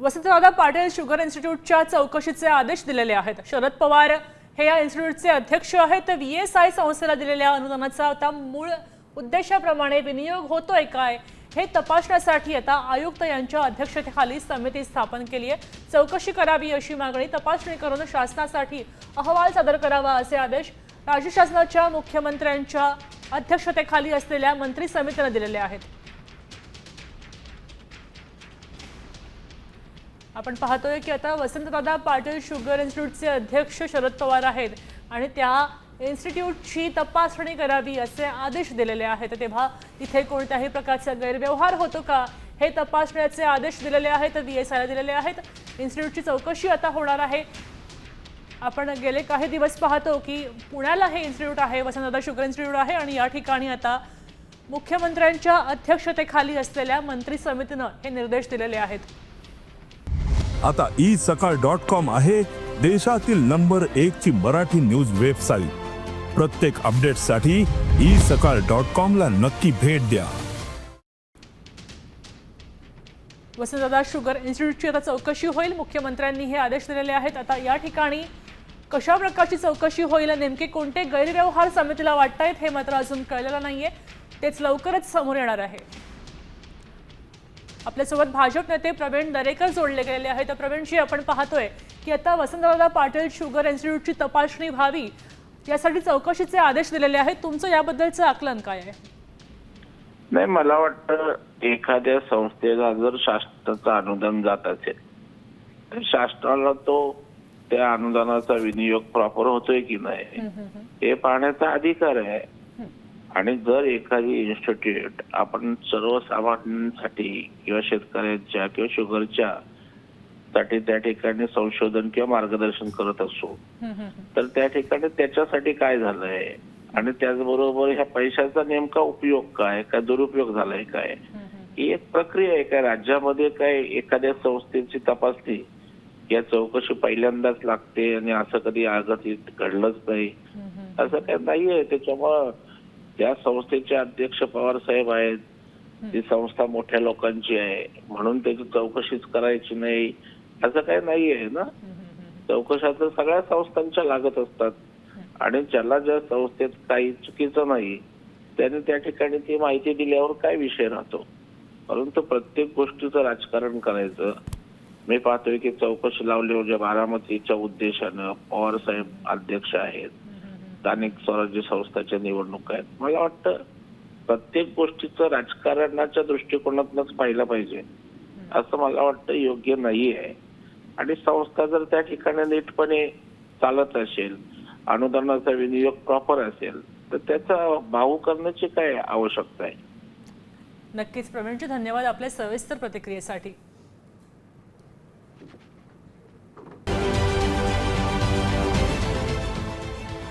Vasantdada Patil sugar इन्स्टिट्यूटच्या चौकशीचे आदेश दिलेले आहेत. शरद पवार हे या इन्स्टिट्यूटचे अध्यक्ष आहेत. व्ही एस आय संस्थेला दिलेल्या अनुदानाचा आता मूळ उद्देशाप्रमाणे विनियोग होतोय काय हे तपासण्यासाठी आता आयुक्त यांच्या अध्यक्षतेखाली समिती स्थापन केली आहे. चौकशी करावी अशी मागणी तपासणी करून शासनासाठी अहवाल सादर करावा असे आदेश राज्य शासनाच्या मुख्यमंत्र्यांच्या अध्यक्षतेखाली असलेल्या मंत्री समितीनं दिलेले आहेत. आपण पाहतोय की आता वसंतदादा पाटील शुगर इन्स्टिट्यूटचे अध्यक्ष शरद पवार आहेत आणि त्या इन्स्टिट्यूटची तपासणी करावी असे आदेश दिलेले आहेत. तेव्हा इथे कोणत्याही प्रकारचा गैरव्यवहार होतो का हे तपासण्याचे आदेश दिलेले आहेत व्ही एस आयला दिलेले आहेत. इन्स्टिट्यूटची चौकशी आता होणार आहे. आपण गेले काही दिवस पाहतो की पुण्याला हे इन्स्टिट्यूट आहे वसंतदादा शुगर इन्स्टिट्यूट आहे आणि या ठिकाणी आता मुख्यमंत्र्यांच्या अध्यक्षतेखाली असलेल्या मंत्री समितीनं हे निर्देश दिलेले आहेत. आता ई सकाळ डॉट कॉम आहे देशातील नंबर एक ची मराठी न्यूज वेबसाईट. प्रत्येक अपडेटसाठी ई सकाळ डॉट कॉम ला नक्की भेट द्या. वसंतदादा शुगर इन्स्टिट्यूटची आता चौकशी होईल. मुख्यमंत्र्यांनी हे आदेश दिलेले आहेत. आता या ठिकाणी कशा प्रकारची चौकशी होईल नेमके कोणते गैरव्यवहार समितीला आहेत हे मात्र अजून कळलेलं नाहीये. तेच लवकरच समोर येणार आहे. आपल्यासोबत भाजप नेते प्रवीण दरेकर जोडले गेलेले आहेत. तर प्रवीणजी आपण पाहतोय की आता वसंतदादा पाटील शुगर इन्स्टिट्यूटची तपासणी व्हावी यासाठी चौकशीचे आदेश दिलेले आहेत. तुमचं याबद्दलचं आकलन काय आहे? नाही मला वाटतं एखाद्या संस्थेला जर शासनाचं अनुदान जात असेल तर शासनाला तो त्या अनुदानाचा विनियोग प्रॉपर होतोय की नाही? हे पाहण्याचा अधिकार आहे. आणि जर एखादी इन्स्टिट्यूट आपण सर्वसामान्यांसाठी किंवा शेतकऱ्यांच्या किंवा शुगरच्या साठी त्या ठिकाणी संशोधन किंवा मार्गदर्शन करत असो तर त्या ठिकाणी त्याच्यासाठी काय झालंय? आणि त्याचबरोबर ह्या पैशाचा नेमका उपयोग काय? काय दुरुपयोग झालाय काय? ही एक प्रक्रिया आहे. काय राज्यामध्ये काय एखाद्या संस्थेची तपासणी या चौकशी पहिल्यांदाच लागते आणि असं कधी आगत घडलंच नाही? असं काही नाहीये. त्याच्यामुळं त्या संस्थेचे अध्यक्ष पवार साहेब आहेत ती संस्था मोठ्या लोकांची आहे. म्हणून त्याची चौकशीच करायची नाही असं काही नाहीये ना? चौकशा तर सगळ्या संस्थांच्या लागत असतात. आणि ज्याला ज्या संस्थेत काही चुकीचं नाही त्याने त्या ठिकाणी ती माहिती दिल्यावर काय विषय राहतो? परंतु प्रत्येक गोष्टीचं राजकारण करायचं. मी पाहतोय की चौकशी लावली म्हणजे बारामतीच्या उद्देशानं पवार साहेब अध्यक्ष आहेत स्थानिक स्वराज्य संस्थाच्या निवडणुका आहेत. मला वाटतं प्रत्येक गोष्टीचं राजकारणाच्या दृष्टिकोनातूनच पाहिलं पाहिजे. असं मला वाटतं योग्य नाही आहे आणि संस्था जर त्या ठिकाणी नीटपणे चालत असेल अनुदानाचा विनियोग प्रॉपर असेल तर त्याचा भाऊ करण्याची काय आवश्यकता आहे? नक्कीच. प्रवीणजी धन्यवाद आपल्या सविस्तर प्रतिक्रियेसाठी.